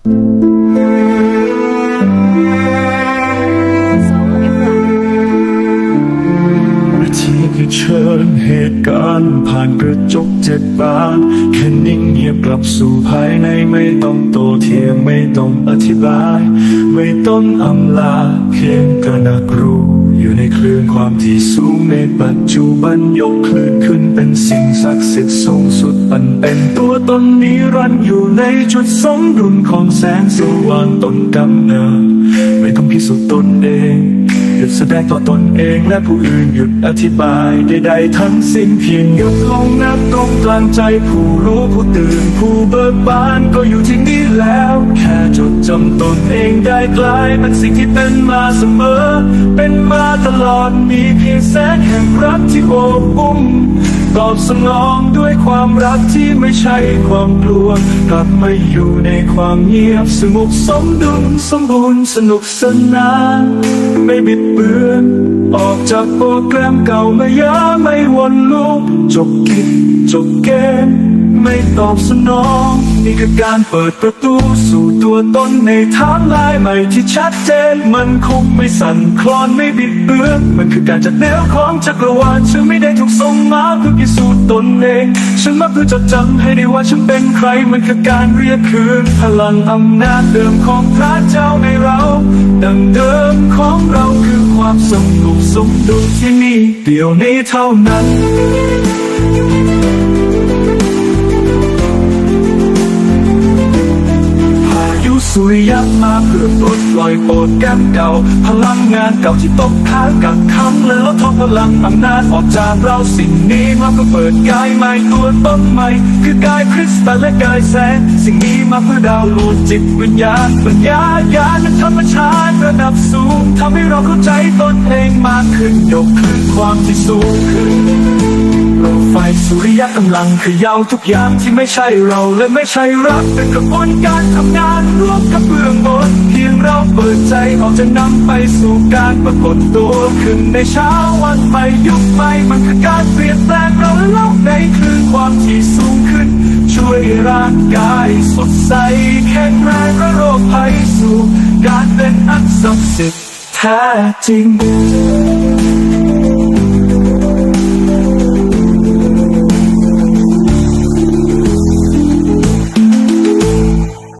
วิธีคือเชิญเหตุการณ์ผ่านกระจกเจ็ดบานแค่นิ่งเงียบกลับสู่ภายในไม่ต้องโตเถียงไม่ต้องอธิบาย ไม่ต้องอำลาเพียงกระนักรู้อยู่ในคลื่นความที่สูงในปัจจุบันยกคลื่นขึ้นเป็นสิ่งศักดิ์สิทธิ์สูงันเป็นตัวตนนิรันดร์อยู่ในจุดสมดุลของแสงสว่างต้นกำเนิดไม่ต้องพิสูจน์ตนเองหยุดแสดงต่อตนเองและผู้อื่นหยุดอธิบายใดๆทั้งสิ้นเพียงหยุดลงนับตรงกลางใจผู้รู้ผู้ตื่นผู้เบิกบานก็อยู่ที่นี่แล้ว แค่จดจำตนเองได้กลายเป็นสิ่งที่เป็นมาเสมอ เป็นมาตลอดมีเพียงแสงแห่งรักที่โอบอุ้ม ตอบสนองด้วยความรักที่ไม่ใช่ความกลัว กลับมาอยู่ในความเงียบสงบสมดุลสมบูรณ์สนุกสนาน ไม่บิดเบือนออกจากโปรแกรมเก่าไม่ยาไม่วนลูปจบกิจจบเกม ไม่ตอบสนอง นี่คือการเปิดประตูสู่ตัวตนในทางลายใหม่ที่ชัดเจน มันคงไม่สั่นคลอนไม่บิดเบือน มันคือการจัดแนวของจักรวาลฉันไม่ได้ถูกส่งมาเพื่อพิสูจน์ตนเอง ฉันมาเพื่อจดจำให้ได้ว่าฉันเป็นใคร มันคือการเรียกคืน พลังอำนาจเดิมของพระเจ้าในเรา ดังเดิมของเราคือความสงบสมดุลที่มีเดียวนี้เท่านั้น สุริยะมาเพื่อปลดปล่อยโปรดแก้มเก่า พลังงานเก่าที่ตกค้างกับคำและลดทอพลังอำนาจออกจากเราสิ่งนี้มาเพื่อเปิดกายใหม่ตัวต้นใหม่ คือกายคริสตัลและกายแสงสิ่งนี้มาเพื่อดาวน์โหลดจิตวิญญาณปัญญาญาณและธรรมชาติระดับสูงทำให้เราเข้าใจตนเองมากขึ้นยกขึ้นความที่สูงขึ้น ยะกำลังขย่าทุกอย่างที่ไม่ใช่เราและไม่ใช่รักเป็นกระบวนการทำงานร่วมกับเบื้องบนเพียงเราเปิดใจออกจะนำไปสู่การปรากฏตัวขึ้นในเช้าวันใหม่ยุคใหม่มันคือการเปลี่ยนแปลงเราและโลกในคลื่นความที่สูงขึ้น ช่วยร่างกายสดใสแข็งแรงและโรคภัยสู่การเป็นอันศักดิ์สิทธิ์แท้จริง